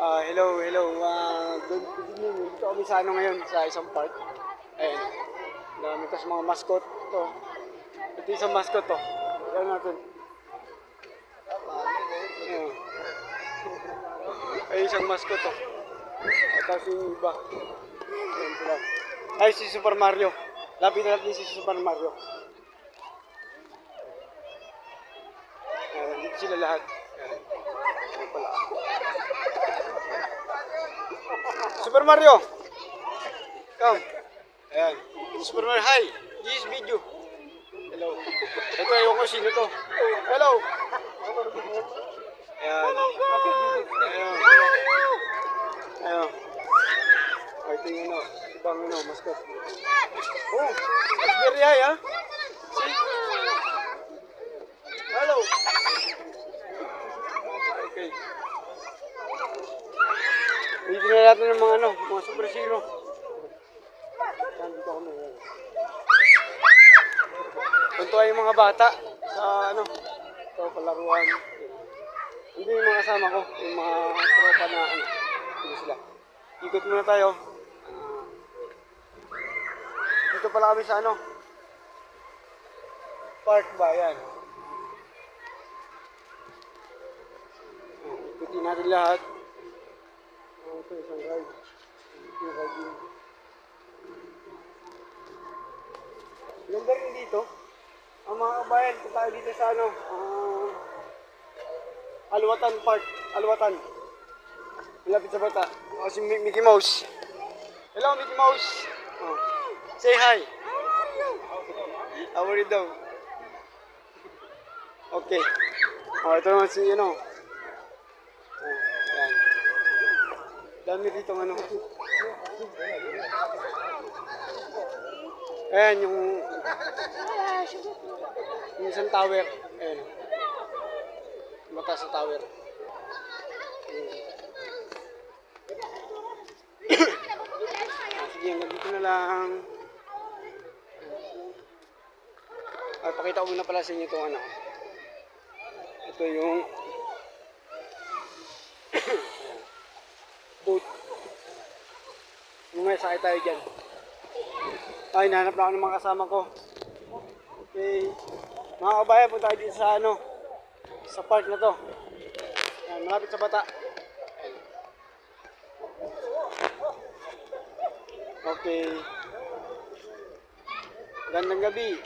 Ah, hello, hello. Ah, good, evening. Dito kami sa ano ngayon, sa isang park. Ayan. Dami kasi mga mascot to. Ito isang mascot to. Ayan natin. Ayan. Ay, isang mascot to. At tapos yung iba. Ayan sila. Ay, si Super Mario. Lapit na natin si Super Mario. Ayan, dito sila lahat. Ayan. Ayan pala. Super Mario! Come. Ayan. Super Mario, hi! This is video. Hello. Ito, ayaw ko sino to. Hello! Ayan. Ayan. Ayan. Ay, yung ano. Ibang ano, mascot. Oh, it's very high, ha? See? Hello! Okay. Na natin ng mga ano, mga super zero. Nandito. Tuntua yung mga bata sa ano, ito palaruan. Hindi yung mga kasama ko, yung mga tropa na ano, hindi sila. Ikot muna tayo. Ah, dito pala kami sa ano, park ba yan? Ah, Ikutin natin lahat. Ito isang ride. Yung rin dito. Ang mga kabayan, kung tayo dito sa ano, ah, Alwatan Park. Alwatan. Malapit sa bata. O si Mi- Mickey Mouse. Hello, Mickey Mouse. Oh. Say hi. How are you daw? Okay. Oh, ito naman si ano. Oh, Dami dito ano. Ayan yung yung isang tower. Ayan. Mataas sa tower. Ah, sige, hanggang na lang. Ay, pakita ko muna pala sa inyo itong ano. Ito yung sakay tayo dyan. Ay, nahanap na ako ng mga kasama ko. Okay. Mga kabayan, punta tayo dito sa ano, sa park na to. Ayan, malapit sa bata. Okay. Gandang gabi.